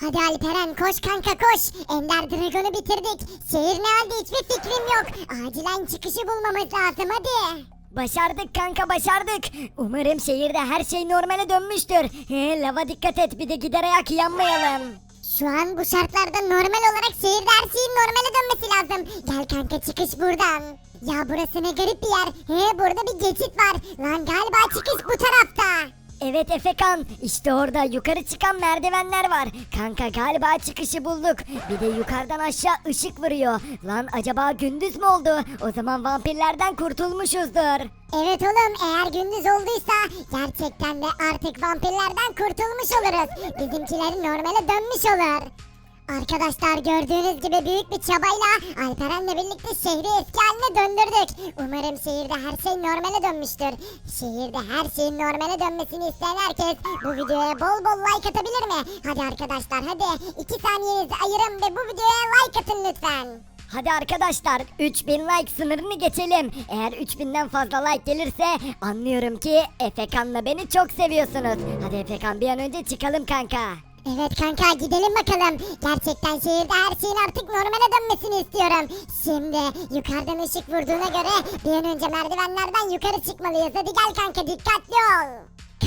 Hadi Alperen koş kanka koş. Ender Dragon'u bitirdik. Şehir ne halde hiçbir fikrim yok. Acilen çıkışı bulmamız lazım hadi. Başardık kanka başardık. Umarım şehirde her şey normale dönmüştür. He, lava dikkat et bir de gider ayak yanmayalım. Şu an bu şartlarda normal olarak şehirde her şeyin normale dönmesi lazım. Gel kanka çıkış buradan. Ya burası ne garip bir yer. He burada bir geçit var. Lan galiba çıkış bu tarafta. Evet Efekan işte orada yukarı çıkan merdivenler var. Kanka galiba çıkışı bulduk. Bir de yukarıdan aşağı ışık vuruyor. Lan acaba gündüz mü oldu? O zaman vampirlerden kurtulmuşuzdur. Evet oğlum eğer gündüz olduysa gerçekten de artık vampirlerden kurtulmuş oluruz. Bizimkileri normale dönmüş olur. Arkadaşlar gördüğünüz gibi büyük bir çabayla Alperen'le birlikte şehri eski haline döndürdük. Umarım şehirde her şey normale dönmüştür. Şehirde her şeyin normale dönmesini isteyen herkes bu videoya bol bol like atabilir mi? Hadi arkadaşlar hadi 2 saniyenizi ayırın ve bu videoya like atın lütfen. Hadi arkadaşlar 3000 like sınırını geçelim. Eğer 3000'den fazla like gelirse anlıyorum ki Efekan'la beni çok seviyorsunuz. Hadi Efekan bir an önce çıkalım kanka. Evet kanka gidelim bakalım. Gerçekten şehirde her şeyin artık normale dönmesini istiyorum. Şimdi yukarıdan ışık vurduğuna göre bir an önce merdivenlerden yukarı çıkmalıyız. Hadi gel kanka dikkatli ol.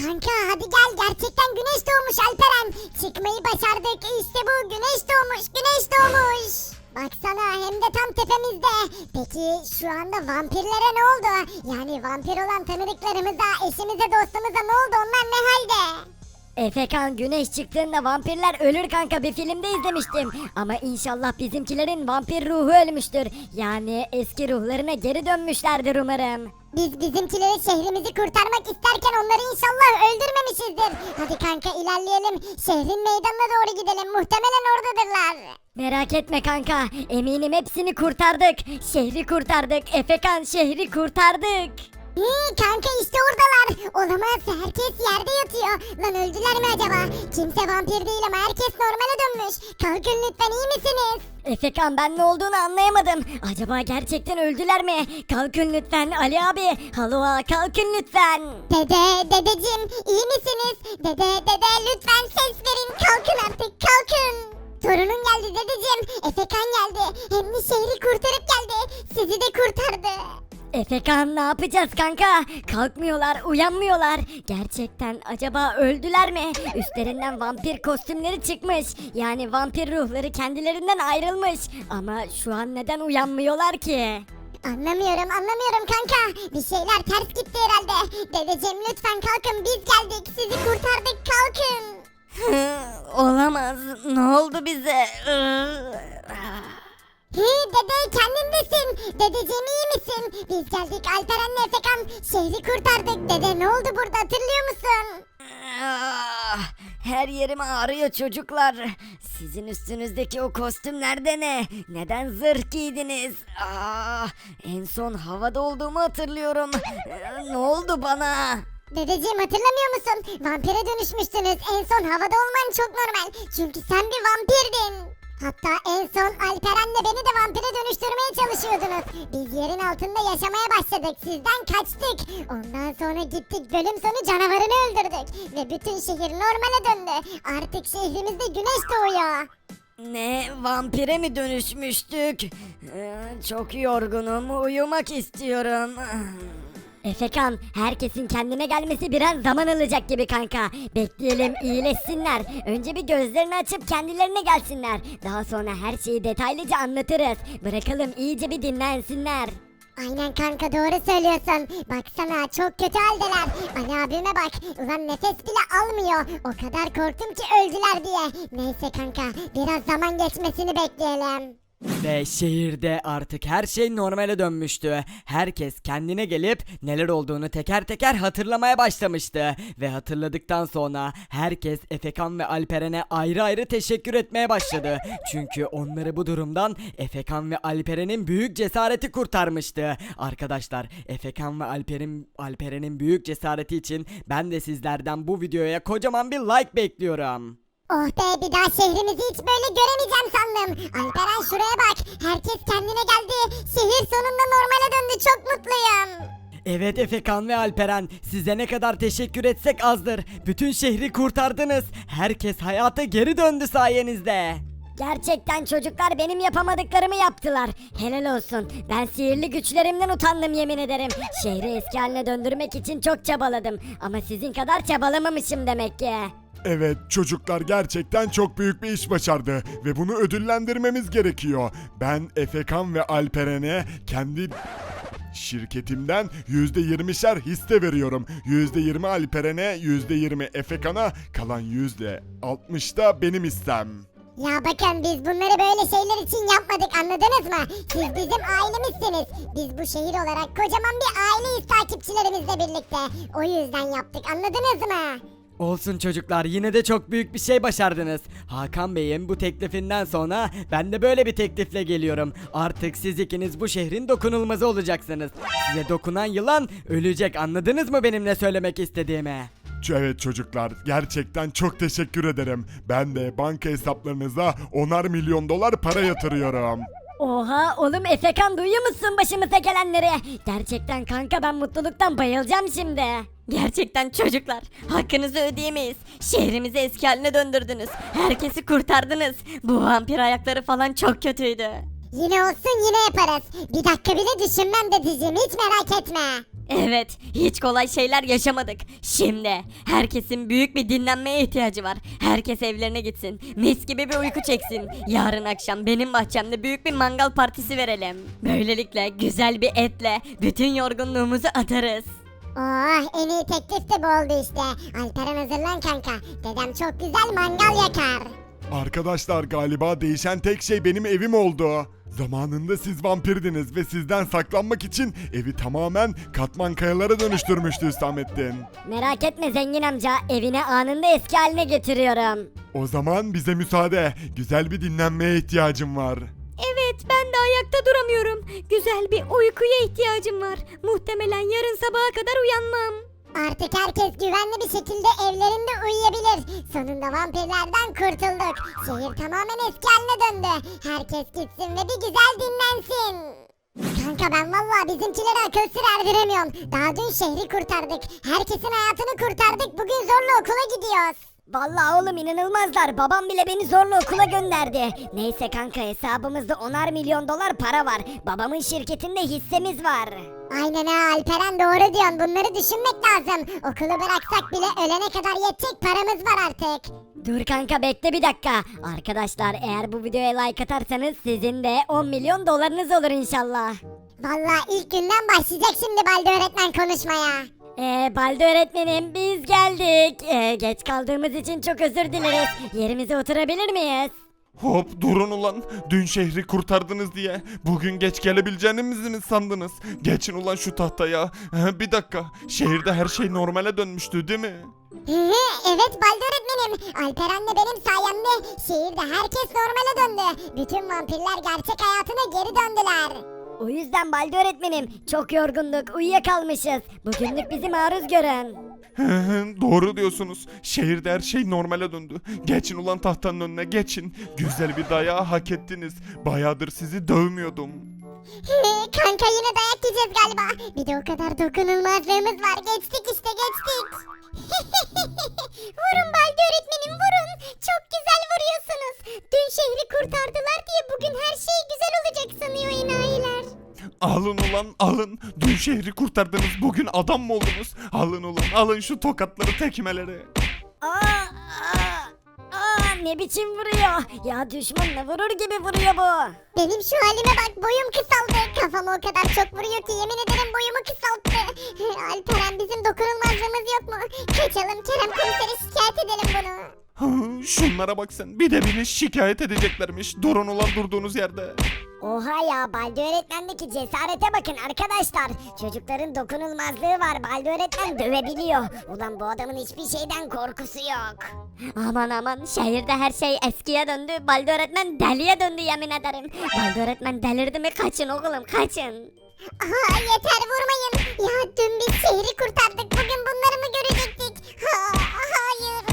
Kanka hadi gel gerçekten güneş doğmuş Alperen. Çıkmayı başardık işte bu güneş doğmuş güneş doğmuş. Baksana hem de tam tepemizde. Peki şu anda vampirlere ne oldu? Yani vampir olan tanıdıklarımıza, eşimize, dostumuza ne oldu? Onlar ne halde? Efekan güneş çıktığında vampirler ölür kanka bir filmde izlemiştim. Ama inşallah bizimkilerin vampir ruhu ölmüştür. Yani eski ruhlarına geri dönmüşlerdir umarım. Biz bizimkileri şehrimizi kurtarmak isterken onları inşallah öldürmemişizdir. Hadi kanka ilerleyelim. Şehrin meydanına doğru gidelim. Muhtemelen oradadırlar. Merak etme kanka eminim hepsini kurtardık. Şehri kurtardık Efekan şehri kurtardık. Hii, kanka işte oradalar. Olamaz herkes yerde yatıyor. Lan öldüler mi acaba? Kimse vampir değil ama herkes normale dönmüş. Kalkın lütfen iyi misiniz? Efekan ben ne olduğunu anlayamadım. Acaba gerçekten öldüler mi? Kalkın lütfen Ali abi. Haloa kalkın lütfen. Dede, dedeciğim iyi misiniz? Dede, dede lütfen ses verin. Kalkın artık kalkın. Torunun geldi dedeciğim. Efekan geldi. Hem de şehri kurtarıp geldi. Sizi de kurtardı. Efekan ne yapacağız kanka? Kalkmıyorlar, uyanmıyorlar. Gerçekten acaba öldüler mi? Üstlerinden vampir kostümleri çıkmış. Yani vampir ruhları kendilerinden ayrılmış. Ama şu an neden uyanmıyorlar ki? Anlamıyorum anlamıyorum kanka. Bir şeyler ters gitti herhalde. Dedeciğim lütfen kalkın biz geldik. Sizi kurtardık kalkın. Olamaz. Ne oldu bize? Hi dede kendindesin. Dedeciğim iyi misin? Biz geldik Alperen'le Efekan. Şehri kurtardık. Dede ne oldu burada hatırlıyor musun? Ah, Her yerim ağrıyor çocuklar. Sizin üstünüzdeki o kostümler de ne? Neden zırh giydiniz? Ah, en son havada olduğumu hatırlıyorum. Ne oldu bana? Dedeciğim hatırlamıyor musun? Vampire dönüşmüştünüz. En son havada olman çok normal. Çünkü sen bir vampirdin. Hatta en son Alperen'le beni de vampire dönüştürmeye çalışıyordunuz. Biz yerin altında yaşamaya başladık. Sizden kaçtık. Ondan sonra gittik bölüm sonu canavarını öldürdük. Ve bütün şehir normale döndü. Artık şehrimizde güneş doğuyor. Ne vampire mi dönüşmüştük? Ee, Çok yorgunum uyumak istiyorum. Efekan herkesin kendine gelmesi biraz zaman alacak gibi kanka. Bekleyelim iyileşsinler. Önce bir gözlerini açıp kendilerine gelsinler. Daha sonra her şeyi detaylıca anlatırız. Bırakalım iyice bir dinlensinler. Aynen kanka doğru söylüyorsun. Baksana çok kötü haldeler. Ali abime bak. Ulan nefes bile almıyor. O kadar korktum ki öldüler diye. Neyse kanka biraz zaman geçmesini bekleyelim. Ve şehirde artık her şey normale dönmüştü. Herkes kendine gelip neler olduğunu teker teker hatırlamaya başlamıştı. Ve hatırladıktan sonra herkes Efekan ve Alperen'e ayrı ayrı teşekkür etmeye başladı. Çünkü onları bu durumdan Efekan ve Alperen'in büyük cesareti kurtarmıştı. Arkadaşlar Efekan ve Alper'in Alperen'in büyük cesareti için ben de sizlerden bu videoya kocaman bir like bekliyorum. Oh be bir daha şehrimizi hiç böyle göremeyeceğim sandım. Alperen şuraya bak. Herkes kendine geldi. Şehir sonunda normale döndü. Çok mutluyum. Evet Efekan ve Alperen size ne kadar teşekkür etsek azdır. Bütün şehri kurtardınız. Herkes hayata geri döndü sayenizde. Gerçekten çocuklar benim yapamadıklarımı yaptılar. Helal olsun. Ben sihirli güçlerimden utandım yemin ederim. Şehri eski haline döndürmek için çok çabaladım. Ama sizin kadar çabalamamışım demek ki. Evet çocuklar gerçekten çok büyük bir iş başardı ve bunu ödüllendirmemiz gerekiyor. Ben Efekan ve Alperen'e kendi şirketimden %20'şer hisse veriyorum. %20 Alperen'e, %20 Efekan'a, kalan %60 da benim istem. Ya bakın biz bunları böyle şeyler için yapmadık anladınız mı? Siz bizim ailemizsiniz. Biz bu şehir olarak kocaman bir aileyiz takipçilerimizle birlikte. O yüzden yaptık anladınız mı? Olsun çocuklar yine de çok büyük bir şey başardınız. Hakan Bey'in bu teklifinden sonra ben de böyle bir teklifle geliyorum. Artık siz ikiniz bu şehrin dokunulmazı olacaksınız. Size dokunan yılan ölecek anladınız mı benim ne söylemek istediğimi? Evet çocuklar gerçekten çok teşekkür ederim. Ben de banka hesaplarınıza onar milyon dolar para yatırıyorum. Oha oğlum Efekan duyuyor musun başımıza gelenleri? Gerçekten kanka ben mutluluktan bayılacağım şimdi. Gerçekten çocuklar hakkınızı ödeyemeyiz. Şehrimizi eski haline döndürdünüz. Herkesi kurtardınız. Bu vampir ayakları falan çok kötüydü. Yine olsun yine yaparız. Bir dakika bile düşünmem dedeciğim hiç merak etme. Evet, hiç kolay şeyler yaşamadık. Şimdi herkesin büyük bir dinlenmeye ihtiyacı var. Herkes evlerine gitsin. Mis gibi bir uyku çeksin. Yarın akşam benim bahçemde büyük bir mangal partisi verelim. Böylelikle güzel bir etle bütün yorgunluğumuzu atarız. Oh en iyi teklif de bu oldu işte. Alperen hazırlan kanka. Dedem çok güzel mangal yakar. Arkadaşlar galiba değişen tek şey benim evim oldu. Zamanında siz vampirdiniz ve sizden saklanmak için evi tamamen katman kayalara dönüştürmüştü Hüsamettin. Merak etme zengin amca evini anında eski haline getiriyorum. O zaman bize müsaade. Güzel bir dinlenmeye ihtiyacım var. Evet, ben de ayakta duramıyorum. Güzel bir uykuya ihtiyacım var. Muhtemelen yarın sabaha kadar uyanmam. Artık herkes güvenli bir şekilde evlerinde uyuyabilir. Sonunda vampirlerden kurtulduk. Şehir tamamen eski haline döndü. Herkes gitsin ve bir güzel dinlensin. Kanka ben vallahi bizimkilere akıl sır erdiremiyorum. Daha dün şehri kurtardık. Herkesin hayatını kurtardık. Bugün zorla okula gidiyoruz. Vallahi oğlum inanılmazlar. Babam bile beni zorla okula gönderdi. Neyse kanka hesabımızda onar milyon dolar para var. Babamın şirketinde hissemiz var. Aynen ha Alperen doğru diyorsun. Bunları düşünmek lazım. Okulu bıraksak bile ölene kadar yetecek paramız var artık. Dur kanka bekle bir dakika. Arkadaşlar eğer bu videoya like atarsanız sizin de 10 milyon dolarınız olur inşallah. Vallahi ilk günden başlayacak şimdi Balde öğretmen konuşmaya. Ee, Balde öğretmenim biz geldik. Ee, geç kaldığımız için çok özür dileriz. Yerimize oturabilir miyiz? Hop durun ulan. Dün şehri kurtardınız diye. Bugün geç gelebileceğinizi mi sandınız? Geçin ulan şu tahtaya. Bir dakika. Şehirde her şey normale dönmüştü değil mi? Hı evet Balde öğretmenim. Alperen'le benim sayemde şehirde herkes normale döndü. Bütün vampirler gerçek hayatına geri döndüler. O yüzden Balde öğretmenim çok yorgunduk uyuyakalmışız. Bugünlük bizi maruz görün. Doğru diyorsunuz. Şehirde her şey normale döndü. Geçin ulan tahtanın önüne geçin. Güzel bir dayağı hak ettiniz. Bayağıdır sizi dövmüyordum. Kanka yine dayak yiyeceğiz galiba. Bir de o kadar dokunulmazlığımız var. Geçtik işte geçtik. vurun Balde öğretmenim vurun. Çok güzel vuruyorsunuz. Dün şehri kurtardılar diye bugün her şey güzel olacak sanıyor enayiler. Alın ulan alın. Dün şehri kurtardınız. Bugün adam mı oldunuz? Alın ulan alın şu tokatları tekmeleri. Aa, aa, aa, ne biçim vuruyor? Ya düşmanla vurur gibi vuruyor bu. Benim şu halime bak boyum kısaldı. Kafam o kadar çok vuruyor ki yemin ederim boyumu kısalttı. Alperen bizim dokunulmazlığımız yok mu? Kaçalım Kerem komisere şikayet edelim bunu. Şunlara bak sen. Bir de beni şikayet edeceklermiş. Durun ulan durduğunuz yerde. Oha ya Balde öğretmendeki cesarete bakın arkadaşlar. Çocukların dokunulmazlığı var. Balde öğretmen dövebiliyor. Ulan bu adamın hiçbir şeyden korkusu yok. Aman aman şehirde her şey eskiye döndü. Balde öğretmen deliye döndü yemin ederim. Balde öğretmen delirdi mi kaçın oğlum kaçın. Aha yeter vurmayın. Ya dün biz şehri kurtardık. Bugün bunları mı görecektik? Ha, hayır.